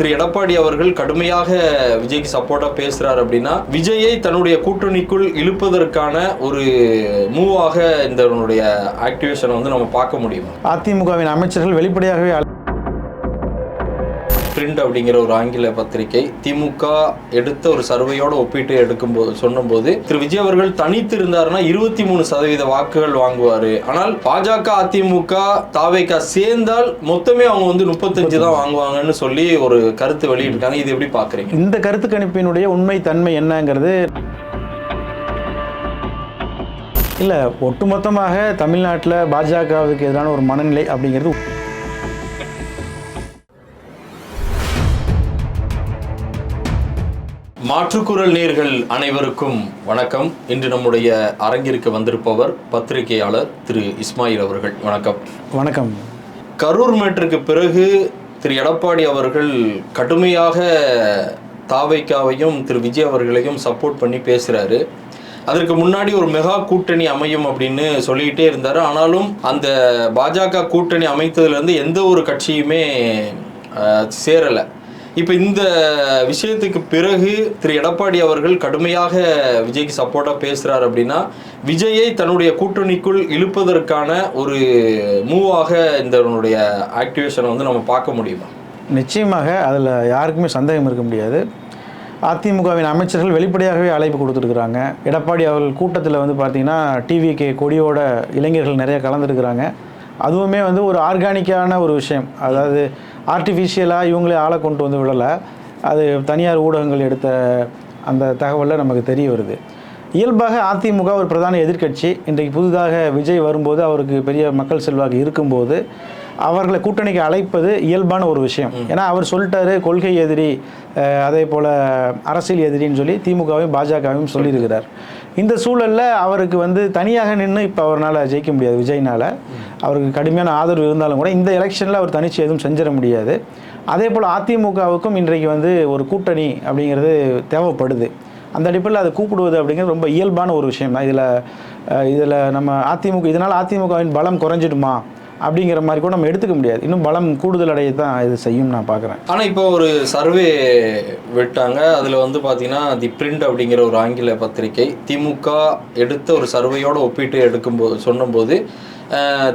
திரு எடப்பாடி அவர்கள் கடுமையாக விஜய்க்கு சப்போர்ட்டா பேசுறாரு அப்படின்னா விஜயை தன்னுடைய கூட்டணிக்குள் இழுப்பதற்கான ஒரு மூவாக இந்த ஆக்டிவேஷனை வந்து நம்ம பார்க்க முடியும். அதிமுகவின் அமைச்சர்கள் வெளிப்படையாகவே பிரிண்ட் அப்படிங்கிற ஒரு ஆங்கில பத்திரிகை திமுக எடுத்த ஒரு சர்வையோட ஒப்பிட்டு எடுக்கும்போது சொன்னபோது திரு. விஜய் அவர்கள் தனித்து இருந்தாருன்னா இருபத்தி மூணு சதவீத வாக்குகள் வாங்குவாரு. ஆனால் பாஜக அதிமுக தாவேக்கா சேர்ந்தால் மொத்தமே அவங்க வந்து முப்பத்தஞ்சு தான் வாங்குவாங்கன்னு சொல்லி ஒரு கருத்து வெளியிட்டிருக்காங்க. இது எப்படி பாக்குறீங்க? இந்த கருத்து கணிப்பினுடைய உண்மை தன்மை என்னங்கிறது இல்லை ஒட்டுமொத்தமாக தமிழ்நாட்டில் பாஜகவுக்கு எதிரான ஒரு மனநிலை அப்படிங்கிறது மாற்றுக்குரல் நேர்கள் அனைவருக்கும் வணக்கம். இன்று நம்முடைய அரங்கிற்கு வந்திருப்பவர் பத்திரிகையாளர் திரு இஸ்மாயில் அவர்கள். வணக்கம். வணக்கம். கரூர் மேட்டிற்கு பிறகு திரு எடப்பாடி அவர்கள் கடுமையாக தாவைக்காவையும் திரு விஜய் அவர்களையும் சப்போர்ட் பண்ணி பேசுறாரு. அதற்கு முன்னாடி ஒரு மெகா கூட்டணி அமையும் அப்படின்னு சொல்லிக்கிட்டே இருந்தார். ஆனாலும் அந்த பாஜக கூட்டணி அமைத்ததுலேருந்து எந்த ஒரு கட்சியுமே சேரலை. இப்போ இந்த விஷயத்துக்கு பிறகு திரு எடப்பாடி அவர்கள் கடுமையாக விஜய்க்கு சப்போர்ட்டாக பேசுகிறார் அப்படின்னா விஜயை தன்னுடைய கூட்டணிக்குள் இழுப்பதற்கான ஒரு மூவாக இந்தனுடைய ஆக்டிவேஷனை வந்து நம்ம பார்க்க முடியுமா? நிச்சயமாக அதில் யாருக்குமே சந்தேகம் இருக்க முடியாது. அதிமுகவின் அமைச்சர்கள் வெளிப்படையாகவே அழைப்பு கொடுத்துருக்குறாங்க. எடப்பாடி அவர்கள் கூட்டத்தில் வந்து பார்த்திங்கன்னா டிவிகே கொடியோட இளைஞர்கள் நிறைய கலந்துருக்குறாங்க. அதுவுமே வந்து ஒரு ஆர்கானிக்கான ஒரு விஷயம். அதாவது ஆர்டிஃபிஷியலாக இவங்களே ஆளை கொண்டு வந்து விடலை. அது தனியார் ஊடகங்கள் எடுத்த அந்த தகவலில் நமக்கு தெரிய வருது. இயல்பாக அதிமுக ஒரு பிரதான எதிர்க்கட்சி. இன்றைக்கு புதிதாக விஜய் வரும்போது அவருக்கு பெரிய மக்கள் செல்வாக்கு இருக்கும்போது அவர்களை கூட்டணிக்கு அழைப்பது இயல்பான ஒரு விஷயம். ஏன்னா அவர் சொல்லிட்டாரு கொள்கை எதிரி அதே போல் அரசியல் எதிரின்னு சொல்லி திமுகவையும் பாஜகவையும் சொல்லியிருக்கிறார். இந்த சூழலில் அவருக்கு வந்து தனியாக நின்று இப்போ அவரால் ஜெயிக்க முடியாது விஜய்னால். அவருக்கு கடுமையான ஆதரவு இருந்தாலும் கூட இந்த எலெக்ஷனில் அவர் தனிச்சு எதுவும் செஞ்சிட முடியாது. அதே போல் அதிமுகவுக்கும் இன்றைக்கு வந்து ஒரு கூட்டணி அப்படிங்கிறது தேவைப்படுது. அந்த அடிப்படையில் அதை கூப்பிடுவது அப்படிங்கிறது ரொம்ப இயல்பான ஒரு விஷயம் தான் இதில் இதில் நம்ம அதிமுக இதனால் அதிமுகவின் பலம் குறைஞ்சிடுமா? அப்படிங்கிற மாதிரி கூட நம்ம எடுத்துக்க முடியாது. இன்னும் பலம் கூடுதல் அடைய தான் இது செய்யும் நான் பார்க்குறேன். ஆனால் இப்போ ஒரு சர்வே விட்டாங்க. அதில் வந்து பார்த்தீங்கன்னா தி பிரிண்ட் அப்படிங்கிற ஒரு ஆங்கில பத்திரிகை திமுக எடுத்த ஒரு சர்வேயோடு ஒப்பிட்டு எடுக்கும்போது சொன்னபோது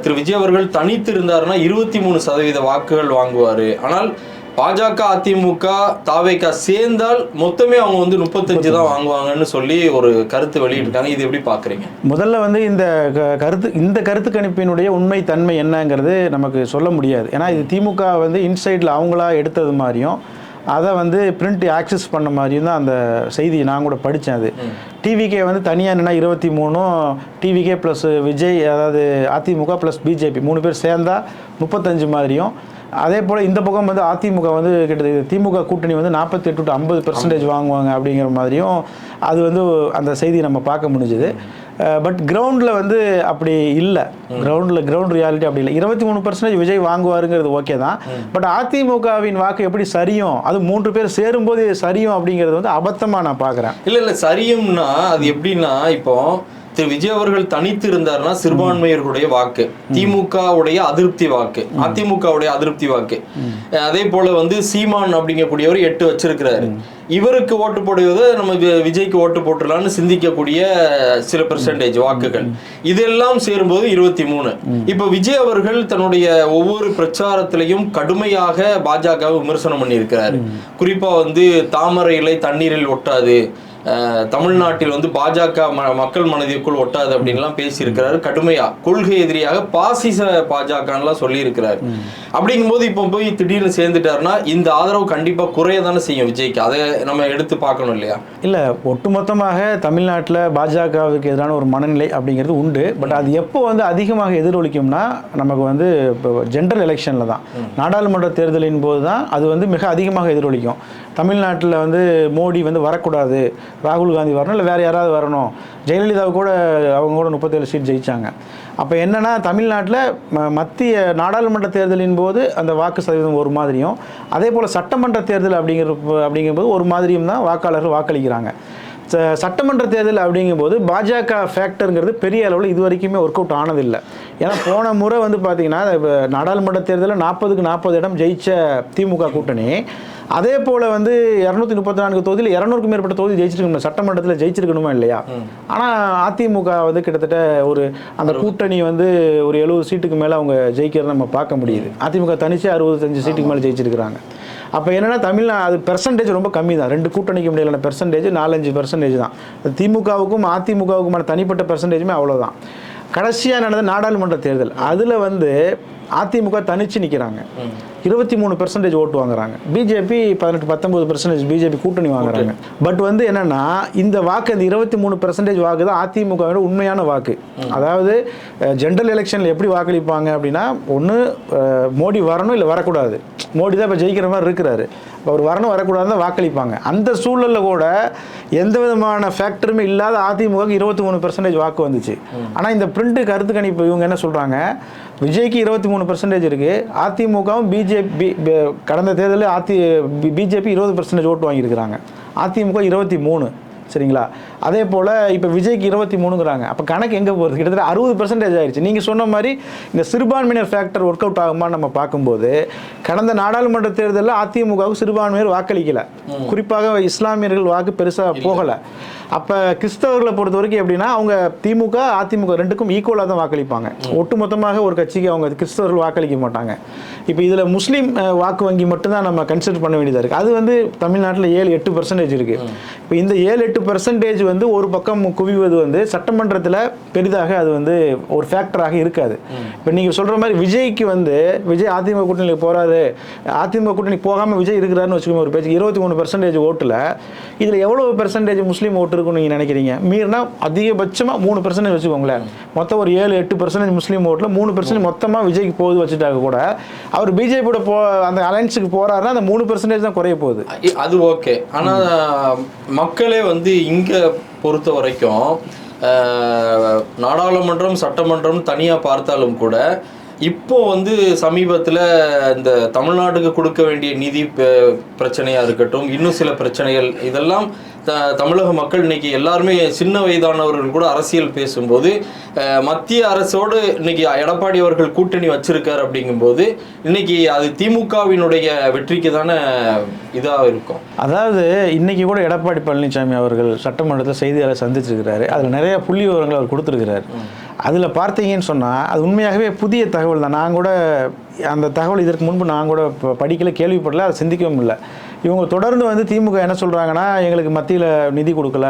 திரு. விஜய் அவர்கள் தனித்து இருந்தாருன்னா இருபத்தி மூணு சதவீத வாக்குகள் வாங்குவார். ஆனால் பாஜக அதிமுக தாவேக்கா சேர்ந்தால் மொத்தமே அவங்க வந்து முப்பத்தஞ்சு தான் வாங்குவாங்கன்னு சொல்லி ஒரு கருத்து வெளியிட்டிருக்காங்க. இது எப்படி பார்க்குறீங்க முதல்ல வந்து இந்த கருத்து இந்த கருத்து கணிப்பினுடைய உண்மை தன்மை என்னங்கிறது நமக்கு சொல்ல முடியாது. ஏன்னா இது திமுக வந்து இன்சைடில் அவங்களா எடுத்தது மாதிரியும் அதை வந்து பிரிண்ட் ஆக்சஸ் பண்ண மாதிரியும் தான் அந்த செய்தி நான் கூட படித்தேன் அது. டிவிகே வந்து தனியாக என்னன்னா இருபத்தி மூணும் டிவிகே ப்ளஸ் விஜய் அதாவது அதிமுக ப்ளஸ் பிஜேபி மூணு பேர் சேர்ந்தா முப்பத்தஞ்சு மாதிரியும் அதே போல் இந்த பக்கம் வந்து அதிமுக வந்து கிட்டத்தட்ட திமுக கூட்டணி வந்து நாற்பத்தி எட்டு டு ஐம்பது பெர்சன்டேஜ் வாங்குவாங்க அப்படிங்கிற மாதிரியும் அது வந்து அந்த செய்தி நம்ம பார்க்க முடிஞ்சுது. பட் கிரவுண்டில் வந்து அப்படி இல்லை. கிரவுண்டில் கிரவுண்ட் ரியாலிட்டி அப்படி இல்லை. இருபத்தி மூணு பர்சன்டேஜ் விஜய் வாங்குவாருங்கிறது ஓகே தான். பட் அதிமுகவின் வாக்கு எப்படி சரியும் அது மூன்று பேர் சேரும்போது சரியும் அப்படிங்கிறது வந்து அபத்தமாக நான் பார்க்குறேன். இல்ல இல்ல சரியும்னா அது எப்படின்னா இப்போ திரு விஜய் அவர்கள் தனித்து இருந்தாருன்னா சிறுபான்மையர்களுடைய வாக்கு திமுக உடைய அதிருப்தி வாக்கு அதிமுக உடைய அதிருப்தி வாக்கு. அதே போல வந்து சீமான் அப்படிங்கக்கூடியவர் எட்டு வச்சிருக்கிறாரு. இவருக்கு ஓட்டு போடுவது நம்ம விஜய்க்கு ஓட்டு போட்டுடலாம்னு சிந்திக்கக்கூடிய சில பெர்சன்டேஜ் வாக்குகள். இதெல்லாம் சேரும்போது இருபத்தி மூணு. இப்ப விஜய் அவர்கள் தன்னுடைய ஒவ்வொரு பிரச்சாரத்திலையும் கடுமையாக பாஜக விமர்சனம் பண்ணியிருக்கிறார். குறிப்பா வந்து தாமரை இலை தண்ணீரில் ஒட்டாது தமிழ்நாட்டில் வந்து பாஜக ம மக்கள் மனதிற்குள் ஒட்டாது அப்படின்லாம் பேசியிருக்கிறாரு. கடுமையா கொள்கை எதிரியாக பாசிச பாஜகன்னுலாம் சொல்லியிருக்கிறாரு. அப்படிங்கும்போது இப்போ போய் திடீர்னு சேர்ந்துட்டாருன்னா இந்த ஆதரவு கண்டிப்பா குறைய தானே செய்யும் விஜய்க்கு? அதை நம்ம எடுத்து பார்க்கணும் இல்லையா? இல்லை ஒட்டுமொத்தமாக தமிழ்நாட்டில் பாஜகவுக்கு எதிரான ஒரு மனநிலை அப்படிங்கிறது உண்டு. பட் அது எப்போ வந்து அதிகமாக எதிரொலிக்கும்னா நமக்கு வந்து இப்போ ஜென்ரல் எலெக்ஷனில் தான். நாடாளுமன்ற தேர்தலின் போது தான் அது வந்து மிக அதிகமாக எதிரொலிக்கும். தமிழ்நாட்டில் வந்து மோடி வந்து வரக்கூடாது. ராகுல் காந்தி வரணும் இல்லை வேறு யாராவது வரணும். ஜெயலலிதா கூட அவங்க கூட முப்பத்தேழு சீட் ஜெயிச்சாங்க. அப்போ என்னென்னா தமிழ்நாட்டில் ம- மத்திய நாடாளுமன்ற தேர்தலின் போது அந்த வாக்கு சதவீதம் ஒரு மாதிரியும் அதே போல் சட்டமன்ற தேர்தல் அப்படிங்கிற அப்படிங்கும்போது ஒரு மாதிரியும் தான் வாக்காளர்கள் வாக்களிக்கிறாங்க. ச- சட்டமன்ற தேர்தல் அப்படிங்கும்போது பாஜக ஃபேக்டருங்கிறது பெரிய அளவில் இது வரைக்குமே ஒர்க் அவுட் ஆனதில்லை. ஏன்னா போன முறை வந்து பார்த்திங்கன்னா நாடாளுமன்ற தேர்தலில் நாற்பதுக்கு நாற்பது இடம் ஜெயித்த திமுக கூட்டணி அதே போல் வந்து இரநூத்தி முப்பத்தி நான்கு தொகுதியில் இரநூறுக்கும் மேற்பட்ட தொகுதி ஜெயிச்சிருக்கணும் சட்டமன்றத்தில் ஜெயிச்சிருக்கணுமா இல்லையா? ஆனால் அதிமுக வந்து கிட்டத்தட்ட ஒரு அந்த கூட்டணி வந்து ஒரு எழுபது சீட்டுக்கு மேலே அவங்க ஜெயிக்கிறத நம்ம பார்க்க முடியுது. அதிமுக தனிச்சு அறுபத்தஞ்சு சீட்டுக்கு மேலே ஜெயிச்சிருக்கிறாங்க. அப்போ என்னன்னா தமிழ்நா அது பெர்சன்டேஜ் ரொம்ப கம்மி தான். ரெண்டு கூட்டணிக்கு முடியலான பெர்சன்டேஜ் நாலஞ்சு பெர்சன்டேஜ் தான். திமுகவுக்கும் அதிமுகவுக்குமான தனிப்பட்ட பெர்சன்டேஜுமே அவ்வளோதான் கடைசியாக நடந்த நாடாளுமன்ற தேர்தல். அதில் வந்து அதிமுக தனிச்சு நிற்கிறாங்க இருபத்தி மூணு பெர்சன்டேஜ் ஓட்டு வாங்குறாங்க. பிஜேபி பதினெட்டு பத்தொன்பது பெர்சன்டேஜ் பிஜேபி கூட்டணி வாங்குறாங்க. பட் வந்து என்னன்னா இந்த வாக்கு அந்த இருபத்தி மூணு பெர்சன்டேஜ் வாக்கு தான் அதிமுகவோட உண்மையான வாக்கு. அதாவது ஜென்ரல் எலெக்ஷனில் எப்படி வாக்களிப்பாங்க அப்படின்னா ஒன்று மோடி வரணும் இல்லை வரக்கூடாது. மோடி தான் இப்போ ஜெயிக்கிற மாதிரி இருக்கிறாரு. அவர் வரணும் வரக்கூடாது தான் வாக்களிப்பாங்க. அந்த சூழலில் கூட எந்த விதமான ஃபேக்டருமே இல்லாத அதிமுக இருபத்தி மூணு பெர்சன்டேஜ் வாக்கு வந்துச்சு. ஆனால் இந்த பிரிண்ட் கருத்து கணிப்பு இவங்க என்ன சொல்கிறாங்க விஜய்க்கு இருபத்தி மூணு பெர்சன்டேஜ் இருக்குது அதிமுகவும் பிஜேபி கடந்த தேர்தலில் அதி பிஜேபி இருபது பர்சன்டேஜ் ஓட்டு வாங்கியிருக்கிறாங்க. அதிமுக இருபத்தி மூணு சரிங்களா? அதே போல் இப்போ விஜய்க்கு இருபத்தி மூணுங்கிறாங்க. அப்போ கணக்கு எங்கே போகிறது கிட்டத்தட்ட அறுபது பெர்சன்டேஜ் ஆயிடுச்சு நீங்கள் சொன்ன மாதிரி இந்த சிறுபான்மையினர் ஃபேக்டர் ஒர்க் அவுட் ஆகுமான்னு நம்ம பார்க்கும்போது கடந்த நாடாளுமன்ற தேர்தலில் அதிமுகவுக்கு சிறுபான்மையினர் வாக்களிக்கல. குறிப்பாக இஸ்லாமியர்கள் வாக்கு பெருசாக போகலை. அப்போ கிறிஸ்தவர்களை பொறுத்த வரைக்கும் எப்படின்னா அவங்க திமுக அதிமுக ரெண்டுக்கும் ஈக்குவலாக தான் வாக்களிப்பாங்க. ஒட்டுமொத்தமாக ஒரு கட்சிக்கு அவங்க கிறிஸ்தவர்கள் வாக்களிக்க மாட்டாங்க. இப்போ இதில் முஸ்லீம் வாக்கு வங்கி மட்டும்தான் நம்ம கன்சிடர் பண்ண வேண்டியதாக இருக்குது அது வந்து தமிழ்நாட்டில் ஏழு எட்டு பர்சன்டேஜ் இருக்குது இப்போ இந்த ஏழு எட்டு பர்சன்டேஜ் வந்து ஒரு பக்கம் குவிவது வந்து சட்டமன்றத்தில் பெரிதாக அது வந்து ஒரு ஃபேக்டராக இருக்காது. இப்போ நீங்கள் சொல்கிற மாதிரி விஜய்க்கு வந்து விஜய் அதிமுக கூட்டணியில் போகிறாரு அதிமுக கூட்டணி போகாமல் விஜய் இருக்கிறாருன்னு வச்சுக்கோங்க ஒரு பேச்சு இருபத்தி மூணு பெர்சன்டேஜ் ஓட்டில் இதில் எவ்வளோ பெர்சன்டேஜ் முஸ்லீம் ஓட்டு இருக்குன்னு நீங்கள் நினைக்கிறீங்க? மீறினா அதிகபட்சமாக மூணு பெர்சன்டேஜ் வச்சுக்கோங்களேன். மொத்தம் ஒரு ஏழு எட்டு பெர்சன்டேஜ் முஸ்லீம் ஓட்டில் மூணு பெர்சன்டேஜ் மொத்தமாக விஜய்க்கு போகுது வச்சுட்டாங்க கூட அவர் பிஜேபியோட போ அந்த அலைன்ஸுக்கு போகிறாருன்னா அந்த மூணு பெர்சன்டேஜ் தான் குறைய போகுது. அது ஓகே. ஆனா மக்களே வந்து இங்க பொறுத்த வரைக்கும் நாடாளுமன்றம் சட்டமன்றம் தனியா பார்த்தாலும் கூட இப்போ வந்து சமீபத்துல இந்த தமிழ்நாட்டுக்கு கொடுக்க வேண்டிய நிதி பிரச்சனையாக பிரச்சனையா இருக்கட்டும் இன்னும் சில பிரச்சனைகள் இதெல்லாம் த- தமிழக மக்கள் இன்னைக்கு எல்லாருமே சின்ன வயதானவர்கள் கூட அரசியல் பேசும்போது மத்திய அரசோடு இன்னைக்கு எடப்பாடி அவர்கள் கூட்டணி வச்சிருக்கார் அப்படிங்கும்போது இன்னைக்கு அது திமுகவினுடைய வெற்றிக்கு தானே இதாக இருக்கும். அதாவது இன்னைக்கு கூட எடப்பாடி பழனிசாமி அவர்கள் சட்டமன்றத்தில் செய்தியாளர் சந்திச்சிருக்கிறாரு. அதில் நிறைய புள்ளி விவரங்கள் அவர் கொடுத்துருக்கிறார். அதில் பார்த்தீங்கன்னு சொன்னால் அது உண்மையாகவே புதிய தகவல் தான். நான் கூட அந்த தகவல் இதற்கு முன்பு நான் கூட படிக்கல கேள்விப்படல அதை சிந்திக்கவும் இல்லை. இவங்க தொடர்ந்து வந்து திமுக என்ன சொல்கிறாங்கன்னா எங்களுக்கு மத்தியில் நிதி கொடுக்கல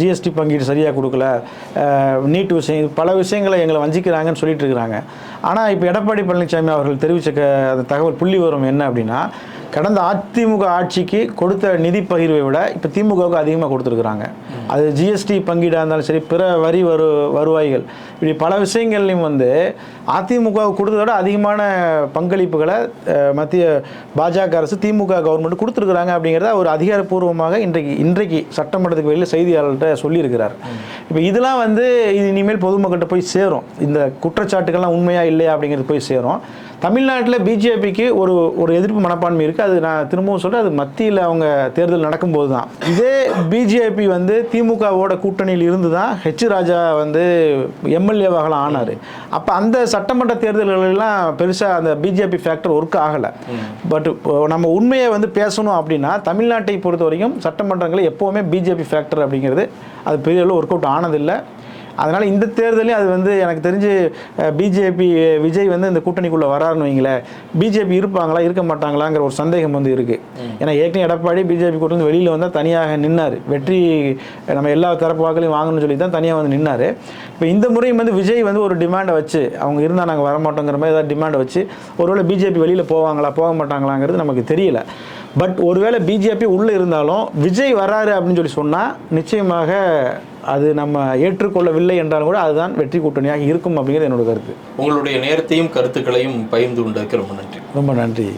ஜிஎஸ்டி பங்கீடு சரியாக கொடுக்கல நீட் விஷயம் பல விஷயங்களை எங்களை வஞ்சிக்கிறாங்கன்னு சொல்லிட்டு இருக்கிறாங்க. ஆனால் இப்போ எடப்பாடி பழனிசாமி அவர்கள் தெரிவித்த அந்த தகவல் புள்ளி விவரம் என்ன அப்படின்னா கடந்த அதிமுக ஆட்சிக்கு கொடுத்த நிதி பகிர்வை விட இப்போ திமுகவுக்கு அதிகமாக கொடுத்துருக்குறாங்க. அது ஜிஎஸ்டி பங்கீடாக இருந்தாலும் சரி பிற வரி வரு வருவாய்கள். இப்படி பல விஷயங்கள்லையும் வந்து அதிமுகவுக்கு கொடுத்ததோட விட அதிகமான பங்களிப்புகளை மத்திய பாஜக அரசு திமுக கவர்மெண்ட் கொடுத்துருக்குறாங்க அப்படிங்கிறத ஒரு அதிகாரப்பூர்வமாக இன்றைக்கு இன்றைக்கு சட்டமன்றத்துக்கு வெளியில் செய்தியாளர்கிட்ட சொல்லியிருக்கிறார். இப்போ இதெல்லாம் வந்து இது இனிமேல் பொதுமக்கள்கிட்ட போய் சேரும். இந்த குற்றச்சாட்டுகள்லாம் உண்மையாக இல்லையா அப்படிங்கிறது போய் சேரும். தமிழ்நாட்டில் பிஜேபிக்கு ஒரு ஒரு எதிர்ப்பு மனப்பான்மை இருக்குது அது நான் திரும்பவும் சொல்கிறேன் அது மத்தியில் அவங்க தேர்தல் நடக்கும்போது தான் இதே பிஜேபி வந்து திமுகவோட கூட்டணியில் இருந்து தான் ஹெச் ராஜா வந்து எம்எல்ஏவாகலாம் ஆனார். அப்போ அந்த சட்டமன்ற தேர்தல்களெல்லாம் பெருசாக அந்த பிஜேபி ஃபேக்டர் ஒர்க் ஆகலை. பட் நம்ம உண்மையை வந்து பேசணும் அப்படின்னா தமிழ்நாட்டை பொறுத்த வரைக்கும் சட்டமன்றங்களில் எப்போவுமே பிஜேபி ஃபேக்டர் அப்படிங்கிறது அது பெரிய அளவு ஒர்க் அவுட் ஆனதில்லை. அதனால் இந்த தேர்தலையும் அது வந்து எனக்கு தெரிஞ்சு பிஜேபி விஜய் வந்து இந்த கூட்டணிக்குள்ளே வராருன்னு வைங்களேன். பிஜேபி இருப்பாங்களா இருக்க மாட்டாங்களாங்கிற ஒரு சந்தேகம் வந்து இருக்குது ஏன்னா ஏற்கனவே எடப்பாடி பிஜேபி கூட்டணி வெளியில் வந்தால் தனியாக நின்னார். வெற்றி நம்ம எல்லா தரப்பு வாக்குலையும் வாங்கணும்னு சொல்லி தான் தனியாக வந்து நின்னார். இப்போ இந்த முறையும் வந்து விஜய் வந்து ஒரு டிமாண்டை வச்சு அவங்க இருந்தால் நாங்கள் வரமாட்டோங்கிற மாதிரி ஏதாவது டிமாண்டை வச்சு ஒருவேளை பிஜேபி வெளியில் போவாங்களா போக மாட்டாங்களாங்கிறது நமக்கு தெரியல. பட் ஒருவேளை பிஜேபி உள்ளே இருந்தாலும் விஜய் வராரு அப்படின்னு சொல்லி சொன்னால் நிச்சயமாக அது நம்ம ஏற்றுக்கொள்ளவில்லை என்றாலும் கூட அதுதான் வெற்றி கூட்டணியாக இருக்கும் அப்படிங்கிறது என்னோட கருத்து. உங்களுடைய நேரத்தையும் கருத்துக்களையும் பகிர்ந்து கொண்டதுக்கு ரொம்ப நன்றி. ரொம்ப நன்றி.